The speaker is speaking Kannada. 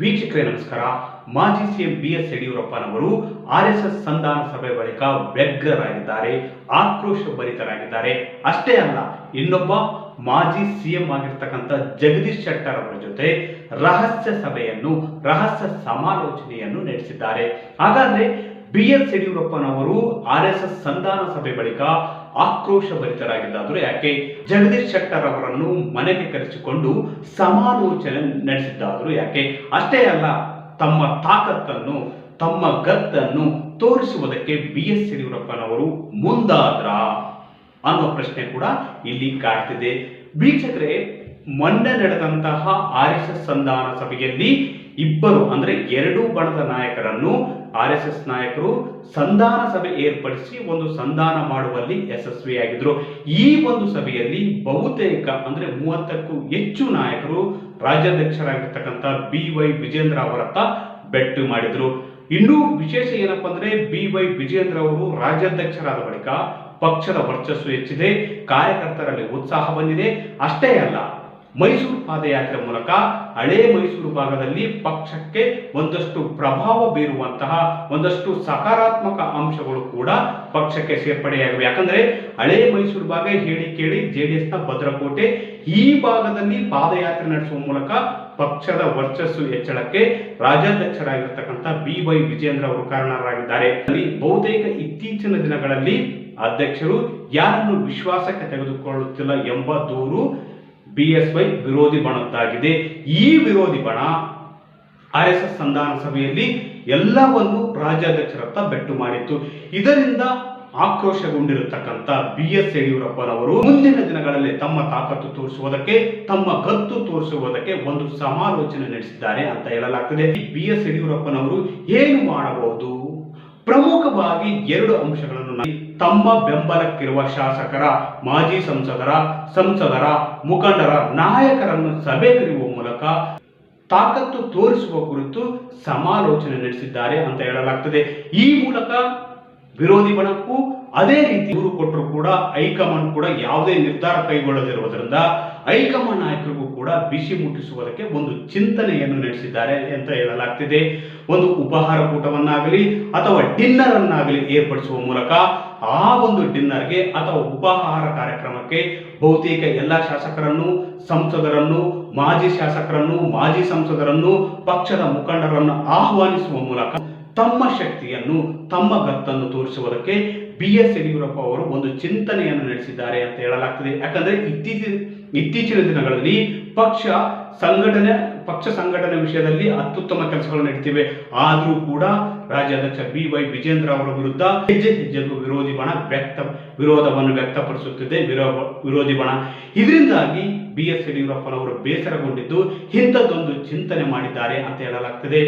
ವೀಕ್ಷಕರೇ ನಮಸ್ಕಾರ. ಮಾಜಿ ಸಿಎಂ ಬಿ ಎಸ್ ಯಡಿಯೂರಪ್ಪನವರು ಆರ್ ಎಸ್ ಎಸ್ ಸಂಧಾನ ಸಭೆ ಬಳಿಕ ವ್ಯಗ್ರರಾಗಿದ್ದಾರೆ, ಆಕ್ರೋಶ ಭರಿತರಾಗಿದ್ದಾರೆ. ಅಷ್ಟೇ ಅಲ್ಲ, ಇನ್ನೊಬ್ಬ ಮಾಜಿ ಸಿಎಂ ಆಗಿರ್ತಕ್ಕಂಥ ಜಗದೀಶ್ ಶೆಟ್ಟರ್ ಅವರ ಜೊತೆ ರಹಸ್ಯ ಸಭೆಯನ್ನು, ರಹಸ್ಯ ಸಮಾಲೋಚನೆಯನ್ನು ನಡೆಸಿದ್ದಾರೆ. ಹಾಗಾದ್ರೆ ಬಿ ಎಸ್ ಯಡಿಯೂರಪ್ಪನವರು ಆರ್ ಎಸ್ ಎಸ್ ಸಂಧಾನ ಸಭೆ ಬಳಿಕ ಆಕ್ರೋಶ ಭರಿತರಾಗಿದ್ದಾದ್ರು. ಯಾಕೆ? ಜಗದೀಶ್ ಶೆಟ್ಟರ್ ಅವರನ್ನು ಮನೆಗೆ ಕರೆಸಿಕೊಂಡು ಸಮಾಲೋಚನೆ ನಡೆಸಿದ್ದಾದರೂ. ಯಾಕೆ? ಅಷ್ಟೇ ಅಲ್ಲ, ತಮ್ಮ ತಾಕತ್ತನ್ನು, ತಮ್ಮ ಗತ್ತನ್ನು ತೋರಿಸುವುದಕ್ಕೆ ಬಿ. ಎಸ್. ಯಡಿಯೂರಪ್ಪನವರು ಮುಂದಾದ್ರ ಅನ್ನೋ ಪ್ರಶ್ನೆ ಕೂಡ ಇಲ್ಲಿ ಕಾಡ್ತಿದೆ. ವೀಕ್ಷಕರೇ ಮೊನ್ನೆ ನಡೆದಂತಹ ಆರ್ ಎಸ್ ಎಸ್ ಸಂಧಾನ ಸಭೆಯಲ್ಲಿ ಇಬ್ಬರು, ಅಂದ್ರೆ ಎರಡು ಬಣದ ನಾಯಕರನ್ನು ಆರ್ ಎಸ್ ಎಸ್ ನಾಯಕರು ಸಂಧಾನ ಸಭೆ ಏರ್ಪಡಿಸಿ ಒಂದು ಸಂಧಾನ ಮಾಡುವಲ್ಲಿ ಯಶಸ್ವಿಯಾಗಿದ್ರು. ಈ ಒಂದು ಸಭೆಯಲ್ಲಿ ಬಹುತೇಕ, ಅಂದ್ರೆ ಮೂವತ್ತಕ್ಕೂ ಹೆಚ್ಚು ನಾಯಕರು ರಾಜ್ಯಾಧ್ಯಕ್ಷರಾಗಿರ್ತಕ್ಕಂಥ ಬಿ ವೈ ವಿಜೇಂದ್ರ ಅವರತ್ತ ಬೆಟ್ಟು ಮಾಡಿದ್ರು. ಇನ್ನೂ ವಿಶೇಷ ಏನಪ್ಪಾ ಅಂದ್ರೆ ಬಿ ವೈ ವಿಜೇಂದ್ರ ಅವರು ರಾಜ್ಯಾಧ್ಯಕ್ಷರಾದ ಬಳಿಕ ಪಕ್ಷದ ವರ್ಚಸ್ಸು ಹೆಚ್ಚಿದೆ, ಕಾರ್ಯಕರ್ತರಲ್ಲಿ ಉತ್ಸಾಹ ಬಂದಿದೆ. ಅಷ್ಟೇ ಅಲ್ಲ ಮೈಸೂರು ಪಾದಯಾತ್ರೆ ಮೂಲಕ ಹಳೇ ಮೈಸೂರು ಭಾಗದಲ್ಲಿ ಪಕ್ಷಕ್ಕೆ ಒಂದಷ್ಟು ಪ್ರಭಾವ ಬೀರುವಂತಹ ಒಂದಷ್ಟು ಸಕಾರಾತ್ಮಕ ಅಂಶಗಳು ಕೂಡ ಪಕ್ಷಕ್ಕೆ ಸೇರ್ಪಡೆಯಾಗಿವೆ. ಯಾಕಂದ್ರೆ ಹಳೇ ಮೈಸೂರು ಭಾಗ ಹೇಳಿ ಕೇಳಿ ಜೆ ಡಿ ಭದ್ರಕೋಟೆ ಈ ಭಾಗದಲ್ಲಿ ಪಾದಯಾತ್ರೆ ನಡೆಸುವ ಮೂಲಕ ಪಕ್ಷದ ವರ್ಚಸ್ಸು ಹೆಚ್ಚಳಕ್ಕೆ ರಾಜ್ಯಾಧ್ಯಕ್ಷರಾಗಿರ್ತಕ್ಕಂಥ ಬಿ ವೈ ವಿಜೇಂದ್ರ ಅವರು ಕಾರಣರಾಗಿದ್ದಾರೆ. ಅಲ್ಲಿ ಬಹುತೇಕ ಇತ್ತೀಚಿನ ದಿನಗಳಲ್ಲಿ ಅಧ್ಯಕ್ಷರು ಯಾರನ್ನು ವಿಶ್ವಾಸಕ್ಕೆ ತೆಗೆದುಕೊಳ್ಳುತ್ತಿಲ್ಲ ಎಂಬ ದೂರು ಬಿ ಎಸ್ ವೈ ವಿರೋಧಿ ಬಣದ್ದಾಗಿದೆ. ಈ ವಿರೋಧಿ ಬಣ ಆರ್ ಎಸ್ ಎಸ್ ಸಂಧಾನ ಸಭೆಯಲ್ಲಿ ಎಲ್ಲವನ್ನು ರಾಜ್ಯಾಧ್ಯಕ್ಷರತ್ತ ಬೆಟ್ಟು ಮಾಡಿತ್ತು. ಇದರಿಂದ ಆಕ್ರೋಶಗೊಂಡಿರತಕ್ಕಂಥ ಬಿ ಎಸ್ ಯಡಿಯೂರಪ್ಪನವರು ಮುಂದಿನ ದಿನಗಳಲ್ಲಿ ತಮ್ಮ ತಾಕತ್ತು ತೋರಿಸುವುದಕ್ಕೆ, ತಮ್ಮ ಗತ್ತು ತೋರಿಸುವುದಕ್ಕೆ ಒಂದು ಸಮಾಲೋಚನೆ ನಡೆಸಿದ್ದಾರೆ ಅಂತ ಹೇಳಲಾಗ್ತದೆ. ಬಿ ಎಸ್ ಯಡಿಯೂರಪ್ಪನವರು ಏನು ಮಾಡಬಹುದು? ಪ್ರಮುಖವಾಗಿ ಎರಡು ಅಂಶಗಳನ್ನು ತಮ್ಮ ಬೆಂಬಲಕ್ಕಿರುವ ಶಾಸಕರ, ಮಾಜಿ ಸಂಸದರ ಸಂಸದರ, ಮುಖಂಡರ, ನಾಯಕರನ್ನು ಸಭೆ ಕರೆಯುವ ಮೂಲಕ ತಾಕತ್ತು ತೋರಿಸುವ ಕುರಿತು ಸಮಾಲೋಚನೆ ನಡೆಸಿದ್ದಾರೆ ಅಂತ ಹೇಳಲಾಗ್ತದೆ. ಈ ಮೂಲಕ ವಿರೋಧಿ ಬಣಕ್ಕೂ ಅದೇ ರೀತಿ ದೂರು ಕೊಟ್ಟರು ಕೂಡ ಹೈಕಮಾಂಡ್ ಕೂಡ ಯಾವುದೇ ನಿರ್ಧಾರ ಕೈಗೊಳ್ಳದಿರುವುದರಿಂದ ಹೈಕಮಾಂಡ್ ನಾಯಕರಿಗೂ ಕೂಡ ಬಿಸಿ ಮುಟ್ಟಿಸುವುದಕ್ಕೆ ಒಂದು ಚಿಂತನೆಯನ್ನು ನಡೆಸಿದ್ದಾರೆ ಅಂತ ಹೇಳಲಾಗ್ತಿದೆ. ಒಂದು ಉಪಹಾರ ಕೂಟವನ್ನಾಗಲಿ ಅಥವಾ ಡಿನ್ನರ್ ಅನ್ನಾಗಲಿ ಏರ್ಪಡಿಸುವ ಮೂಲಕ ಆ ಒಂದು ಡಿನ್ನರ್ಗೆ ಅಥವಾ ಉಪಹಾರ ಕಾರ್ಯಕ್ರಮಕ್ಕೆ ಬಹುತೇಕ ಎಲ್ಲ ಶಾಸಕರನ್ನು, ಸಂಸದರನ್ನು, ಮಾಜಿ ಶಾಸಕರನ್ನು, ಮಾಜಿ ಸಂಸದರನ್ನು, ಪಕ್ಷದ ಮುಖಂಡರನ್ನು ಆಹ್ವಾನಿಸುವ ಮೂಲಕ ತಮ್ಮ ಶಕ್ತಿಯನ್ನು, ತಮ್ಮ ಗತ್ತನ್ನು ತೋರಿಸುವುದಕ್ಕೆ ಬಿ ಎಸ್ ಯಡಿಯೂರಪ್ಪ ಅವರು ಒಂದು ಚಿಂತನೆಯನ್ನು ನಡೆಸಿದ್ದಾರೆ ಅಂತ ಹೇಳಲಾಗ್ತದೆ. ಯಾಕಂದ್ರೆ ಇತ್ತೀಚಿನ ಇತ್ತೀಚಿನ ದಿನಗಳಲ್ಲಿ ಪಕ್ಷ ಸಂಘಟನೆ ಪಕ್ಷ ಸಂಘಟನೆ ವಿಷಯದಲ್ಲಿ ಅತ್ಯುತ್ತಮ ಕೆಲಸಗಳು ನಡೀತಿವೆ. ಆದರೂ ಕೂಡ ರಾಜ್ಯಾಧ್ಯಕ್ಷ ಬಿ ವೈ ವಿಜೇಂದ್ರ ಅವರ ವಿರುದ್ಧ ಹೆಜ್ಜೆ, ಹೆಜ್ಜೆಗೂ ವಿರೋಧಿ ಬಣ ವ್ಯಕ್ತ, ವಿರೋಧವನ್ನು ವ್ಯಕ್ತಪಡಿಸುತ್ತಿದೆ. ವಿರೋ- ವಿರೋಧಿ ಬಣ. ಇದರಿಂದಾಗಿ ಬಿ ಎಸ್ ಯಡಿಯೂರಪ್ಪನವರು ಬೇಸರಗೊಂಡಿದ್ದು ಇಂಥದ್ದೊಂದು ಚಿಂತನೆ ಮಾಡಿದ್ದಾರೆ ಅಂತ ಹೇಳಲಾಗ್ತದೆ.